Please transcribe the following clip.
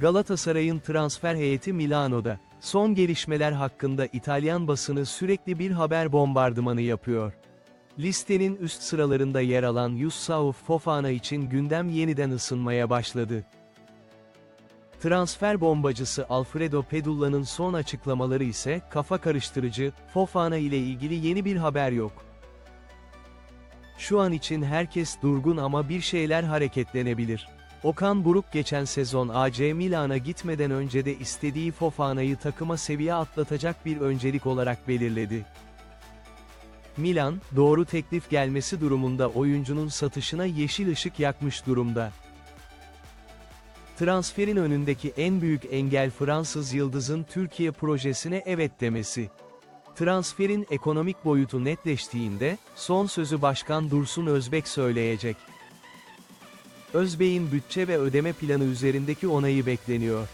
Galatasaray'ın transfer heyeti Milano'da. Son gelişmeler hakkında İtalyan basını sürekli bir haber bombardımanı yapıyor. Listenin üst sıralarında yer alan Yusuf Fofana için gündem yeniden ısınmaya başladı. Transfer bombacısı Alfredo Pedulla'nın son açıklamaları ise kafa karıştırıcı, Fofana ile ilgili yeni bir haber yok. Şu an için herkes durgun ama bir şeyler hareketlenebilir. Okan Buruk geçen sezon AC Milan'a gitmeden önce de istediği Fofana'yı takıma seviye atlatacak bir öncelik olarak belirledi. Milan, doğru teklif gelmesi durumunda oyuncunun satışına yeşil ışık yakmış durumda. Transferin önündeki en büyük engel Fransız yıldızın Türkiye projesine evet demesi. Transferin ekonomik boyutu netleştiğinde, son sözü Başkan Dursun Özbek söyleyecek. Özbek'in bütçe ve ödeme planı üzerindeki onayı bekleniyor.